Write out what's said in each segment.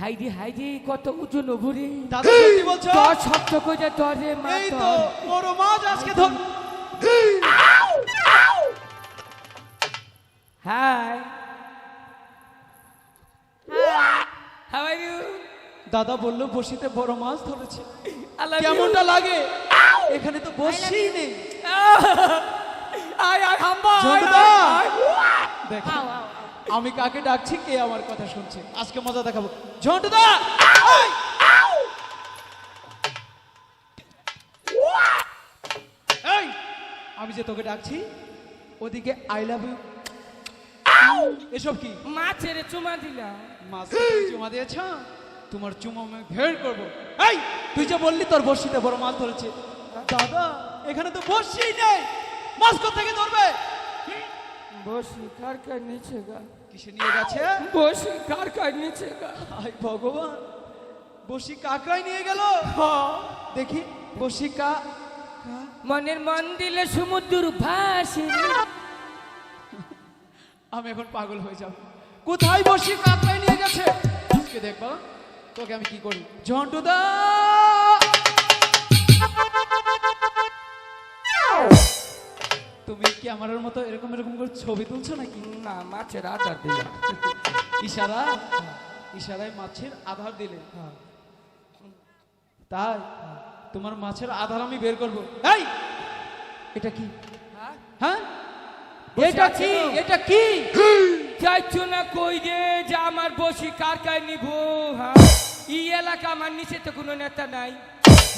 হাইদি হাইদি কত উঁচু নবুরি। দাদা সত্যি বলছো? তোর শব্দ করে তরে মা এই তো তোর। বড় মাছ আজকে ধর হাই! হাউ আর ইউ দাদা বলল বসিতে বড় মাছ ধরেছে। কেমনটা লাগে? এখানে তো বসছেই নেই। হাম্বা! দেখ। আমি কাকে ডাকছি কে আমার কথা শুনছে? আজকে মজা দেখাবো। ঝন্টুদা এই! এই আমি যে তোকে ডাকছি ওদিকে আই লাভ ইউ এসব কি? মাছের চুমা দিলাম। মাছ চুমা দিয়েছ তোমার চুমা আমি ভেড় করব। এই তুই যে বললি তোর বড়শিতে বড় মাছ ধরেছে। দাদা এখানে তো বড়শি নেই। মাছ কোথেকে ধরবে? কার কার নিচে গা? কিসে নিয়ে গেছে? কার কার নিচে গা? আই ভগবান বসি কাকড়াই নিয়ে গেল? দেখি বসি কা কা- মনের মন দিলে সমুদ্র ভাসে আমি এখন পাগল হয়ে যাব। কোথায় বসি কাকড়াই নিয়ে গেছে? আজকে দেখবা তোকে আমি কি করি? ঝন্টুদা তুমি কি আমার মতো এরকম এরকম করে ছবি তুলছো নাকি? না মাছের আধার দিলাম ইশারা ইশারায় মাছের আধার দিলে। তাই তোমার মাছের আধার আমি বের করব। এই এটা কি? হ্যাঁ? বসে এটা কি? এটা কি? না কই রে? যে আমার বসি কার কার নিব? হ্যাঁ? এই এলাকা আমার নিচে তো কোনো নেতা নাই।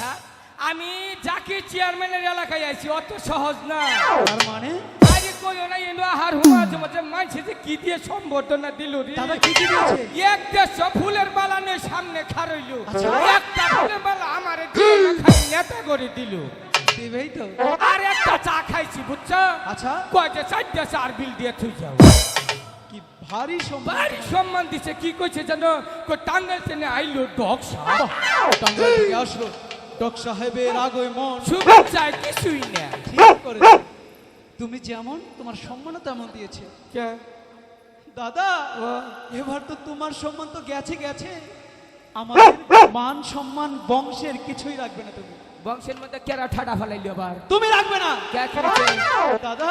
হ্যাঁ? আমি যাকে চেয়ারম্যানের এলাকায় আইছি অত সহজ না। তার মানে? আরে কইও না হুমা জমাতে মানছে যে কি দিয়ে সম্বর্ধনা দিল রে? দাদা কি কি দিয়েছে? এক দেড়শো ফুলের মালা নিয়ে সামনে খারইল আচ্ছা। একটা ফুলের মালা আমার খাই নেতা করে দিল। দেবেই তো। আর একটা চা খাইছি বুঝছ? আচ্ছা। কয়টা চারটা চার বিল দিয়ে থুই যাও। কি ভারী সম্মান। বাড়ি সম্মান দিছে কি কইছে জানো? থেকে আইলো ডক সাহেব আসলো। ডক সাহেবের আগে মন। শুভেচ্ছায় কিছুই না। ঠিক করেছে। তুমি যেমন তোমার সম্মানও তেমন দিয়েছে। দাদা এবার তো তোমার সম্মান তো গেছে গেছে। আমাদের মান সম্মান বংশের কিছুই রাখবে না তুমি। বংশের মধ্যে কেরা ঠাডা ফেলাইলো আবার? তুমি রাখবে না। দাদা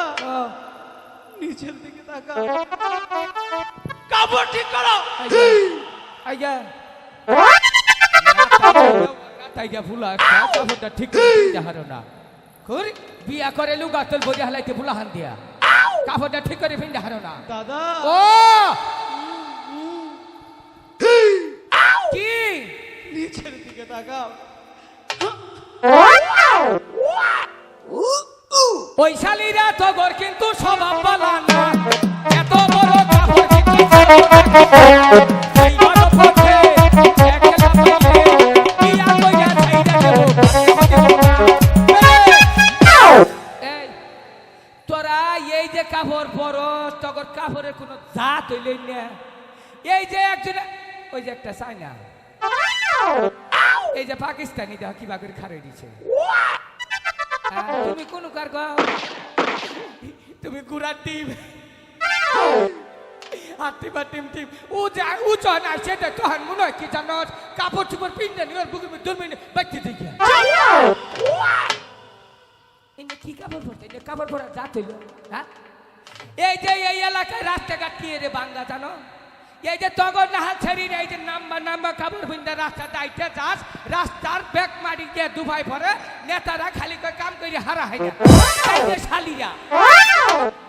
নিচের দিকে তাকা কাপড় ঠিক করো। আইগা। তাইগা ফুলা কাপড়টা ঠিক করে দিতে হারো না করি বিয়া করে লুগা তোর বদি হালাইতে ফুলা হান দিয়া। কাপড়টা ঠিক করে ফিনতে হারো না দাদা ও কি? নিচের দিকে তাকাও। ওই শালিরা তগর কিন্তু স্বভাব পালা না। এত বড় কাপড় এই যে একজন ওই যে একটা চাইনা এই যে পাকিস্তানি দেখ কিবা করে খারে দিছে। হ্যাঁ, তুমি কোন কার গো? তুমি গুড়ার টিম। হাতি বা টিম টিম ও যে ও চয় না সেটা তো হান মনে কি জানো কাপড় চুপড় পিনতে নিয়ে মধ্যে ধরবে বাচ্চা দেখি। এনে কি কাপড় পরতে? এনে কাপড় পরা জাত হইল হ্যাঁ? এই যে এই এলাকায় রাস্তাঘাট কি রে বাংলা জানো? এই যে তগর নাহাল ছেড়ি এই যে নাম্বা নাম্বা কাপড় পিন্দা রাস্তা দাইতে যাস রাস্তার ব্যাগ মারি দিয়ে দুভাই ভরে নেতারা খালি কই কাম করে হারা হয় না এই যে শালিরা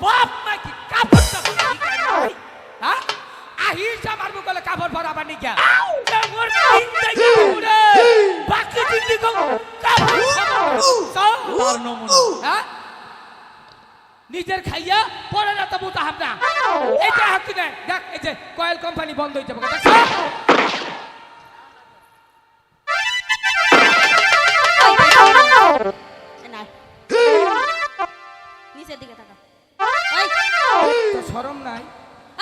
বাপ মা কি কাপড়? হ্যাঁ? আহিস আমার মুখলে কাপড় নিকা কাপড় পিন্দা গিয়ে বাকি জিন্দি কাপড় হ্যাঁ? নিজের খাইয়া পরে না তবু তাহার না। এটা হাতি না দেখ এই যে কয়েল কোম্পানি বন্ধ হয়ে যাবে দেখছ? নিচের দিকে তাকা এই। তো শরম নাই?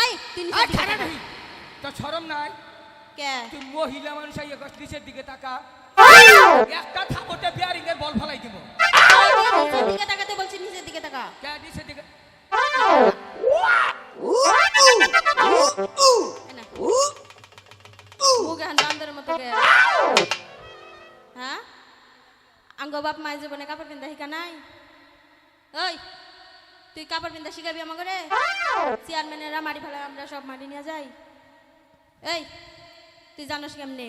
এই তুই আই নিচের দিকে খানা তাকা। নাই। তো শরম নাই? কে? তুই মহিলা মানুষ গছ নিচের দিকে তাকা। একটা থাপতে বিয়ারিং এর বল ফলাই দিব। নিচের দিকে তাকাতে বলছি নিচের দিকে তাকা কে নিচের দিকে বাপ মায়ের জীবনে কাপড় পিন্ধা শিখা নাই ওই তুই কাপড় পিন্ধা শিখাবি আমাকে রে চেয়ারম্যানেরা মাটি ফেলা আমরা সব মাটি নিয়ে যাই এই তুই জানোস কেমনে?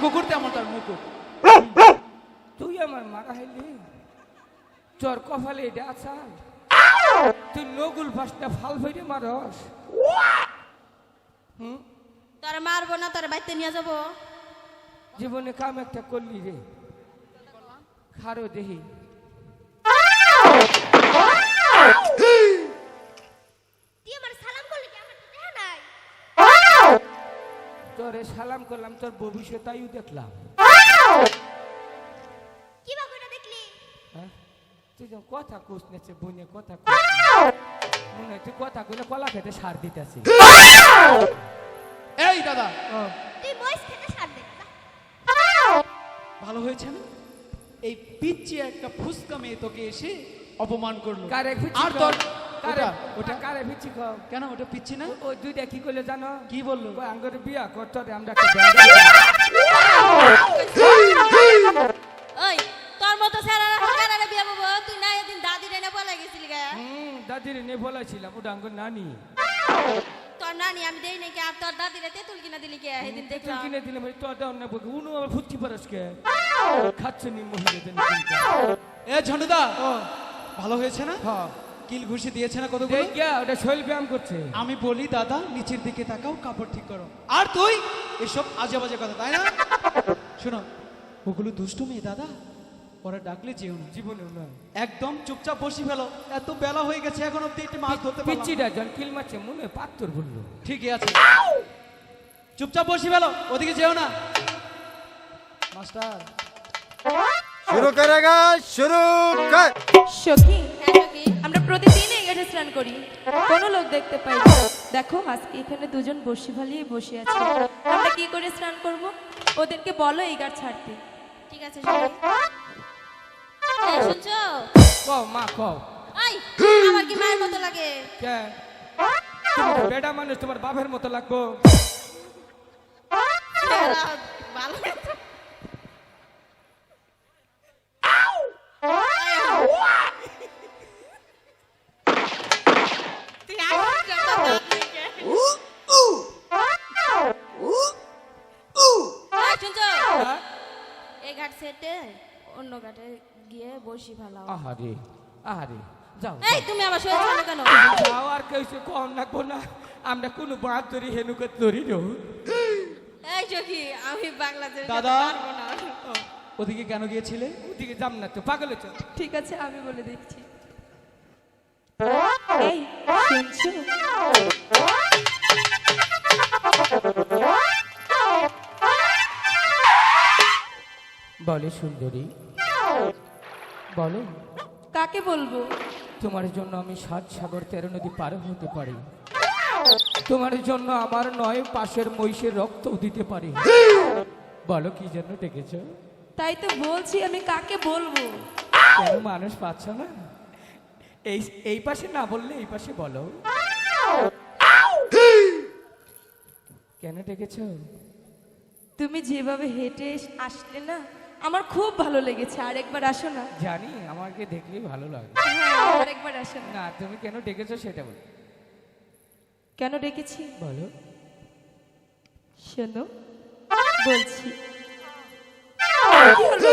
কুকুর তেমন তার মুকুর তুই আমার মারা হাইলি। তোর কপালে এটা আছাল তুই নগুল ফাঁসটা ফাল ফেরে মারস। হুম? তোরে মারবো না তোরে বাইতে নিয়ে যাব। জীবনে কাম একটা করলি রে। খারো দেহি। তোরে সালাম করলাম তোর ভবিষ্যৎ আয়ু দেখলাম কি বা দেখলি? হ্যাঁ? তুই যখন কথা কুস নেছে বুনে কথা মনে হয় তুই কথা কইলে কলা খেতে সার দিতেছি। এই দাদা! তুই মহিষ খেতে সার দে ভালো হয়েছে না? এই পিচ্ছি একটা ফুসকা মেয়ে তোকে এসে অপমান করল। কারে আর তোর ওটা ওটা কারে ফিচি খাও কেন ওটা পিচ্ছি না? ওই দুইটা কি করলে জানো? কি বলল? ওই আঙ্গরে বিয়া করতে হবে, আমরা একটা ব্যাংকে- ওই তোর মতো স্যার কারারে বিয়া বাবু তুই না এদিন দাদি রে না বলে গেছিলি গে। হুম দাদির নিয়ে বলেছিলাম ওটা আঙ্গর নানি। তোর নানি আমি দেই নাকি আর তোর দাদি রে তেঁতুল কিনা দিলি কে সেদিন তুই দেখলাম। কিনে দিলে ভাই তোর দাও না বলকে উনু আবার ফুচকি পারসকে খাচ্ছে নি মহিলাদের এ ঝন্ডুদা ভালো হয়েছে না? হ্যাঁ। কিল ঘুষি দিয়েছে না কত ওটা শৈল ব্যায়াম করছে। আমি বলি দাদা নিচের দিকে তাকাও কাপড় ঠিক করো। আর তুই? এসব আজে বাজে কথা তাই না? শোনো ওগুলো দুষ্টু মেয়ে দাদা। ওরা ডাকলে যেও না। জীবনে একদম চুপচাপ বসি ফেলো। এত বেলা হয়ে গেছে এখন অব্দি একটি মাছ ধরতে পিচ্ছিটা ডাজন কিল মাছে মনে পাত্তর বলল ঠিকই আছে। চুপচাপ বসি ফেলো ওদিকে যেও না। মাস্টার। শুরু করে গা শুরু কর। সখী আমরা প্রতিদিন ঘাটে স্নান করি। কোনো লোক দেখতে পাই না। দেখো আজকে এখানে দুজন বসি ভালিয়ে বসে আছে। আমরা কি করে স্নান করব? ওদেরকে বলো এই ঘাট ছাড়তে। ঠিক আছে শুনি শুনছো? কও মা কও। আই আমার কি মায়ের মতো লাগে? কে? তুমি তো মানুষ তোমার বাপের মতো লাগবো। ভালো সেটে অন্য ঘাটে গিয়ে বসি ভালো আহারে আহারে যাও এই তুমি আমার কেন? যাও আর কম না। আমরা কোনো বাঁধ ধরি হেনুকে ধরি রো। এই চকি আমি বাংলাদেশ দাদা। ওদিকে কেন গিয়েছিলে? ওদিকে যাম না তো পাগল হচ্ছে ঠিক আছে আমি বলে দিচ্ছি। এই শুনছো? বলে সুন্দরী। বলো। কাকে বলব? তোমার জন্য আমি সাত সাগর তেরো নদী পার হতে পারি। তোমার জন্য আমার নয় পাশের মহিষের রক্ত দিতে পারি। বলো কি জন্য ডেকেছ। তাই তো বলছি আমি কাকে বলব? কেন মানুষ পাচ্ছ না? এই এই পাশে না বললে এই পাশে বলো। কেন ডেকেছ? তুমি যেভাবে হেঁটে আসলে না আমার খুব ভালো লেগেছে আর একবার আসো না। জানি আমাকে দেখলেই ভালো লাগে। আর একবার আসো না। না তুমি কেন ডেকেছো সেটা বলো। কেন ডেকেছি? বলো। শোনো বলছি। কি হলো?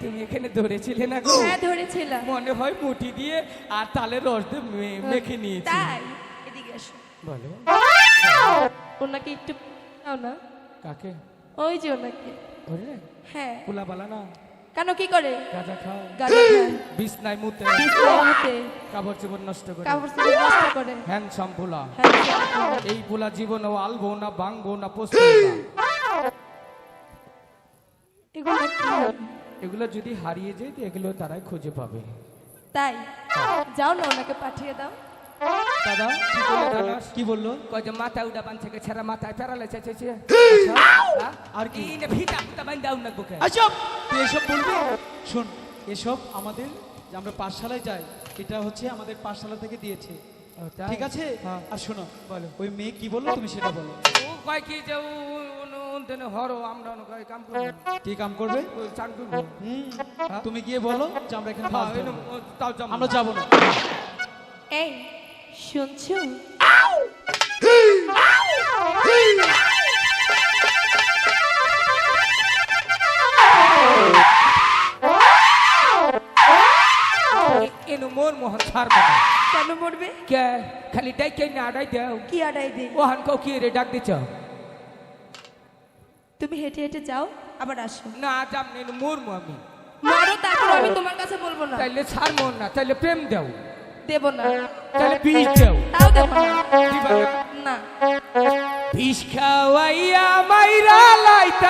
তুমি এখানে ধরেছিলে না গো? হ্যাঁ ধরেছিলাম মনে হয় মুঠি দিয়ে আর তালের রস দিয়ে মে- মেখে নিয়েছি। তাই এদিকে আসো। বলো। ওনাকে একটু দাও না? কাকে? ওই যে ওনাকে। ওরে হ্যাঁ। পোলা বালা না? কেন কি করে? গাঁজা খাও। গাজা খায় বিষ নাই মুতে। বিছানাতে কাপড় জীবন নষ্ট করে। কাপড় চোপড় নষ্ট করে। হ্যান্ডসাম পোলা। হ্যাঁ এই পোলা জীবন ও আলবো না বাংবো না পোষবো না। এগুলো যদি হারিয়ে যায় তো এগুলো তারাই খুঁজে পাবে। তাই? যাও না ওনাকে পাঠিয়ে দাও। দাদা কি বলে জানাস কি বলল? কয় যে মাথা উডা বান থেকে ছেড়া মাথায় ফেরালে চেয়েছে আর কি? ভিটা ফুটা বান দাও না বুকে। আচ্ছা তুই এসব বলবি? শোন এসব আমাদের যে আমরা পাঠশালায় যাই এটা হচ্ছে আমাদের পাঠশালা থেকে দিয়েছে। তাই? ঠিক আছে? হ্যাঁ। আর শোনো বলো। ওই মেয়ে কি বলল তুমি সেটা বলো। ও কয় কি যে উন্দেনে হরো আমরা অন্য কাম করব। কি কাম করবে? চান করব। হ্যাঁ? তুমি গিয়ে বলো যে আমরা এখানে হ্যাঁ, ধরবো। তাও যাব আমরা। যাব না। এই শুনছো? এ- মোর মোহন ছাড়বো না কেন মরবে? কে খালি ডাই কে না ডাই দেও। কি আড়াই দিই ও হান কও কি রে ডাক দিছ? তুমি হেঁটে হেঁটে যাও আবার আসো। না যাম না মোর মো আমি। মরো তারপর আমি তোমার কাছে বলব না। তাইলে ছাড় মর না তাইলে প্রেম দাও। দেব না। তাইলে বিষ দাও। তাও দেব না। দিবা না? না। বিষ খাওয়াইয়া মাইরা লাইতা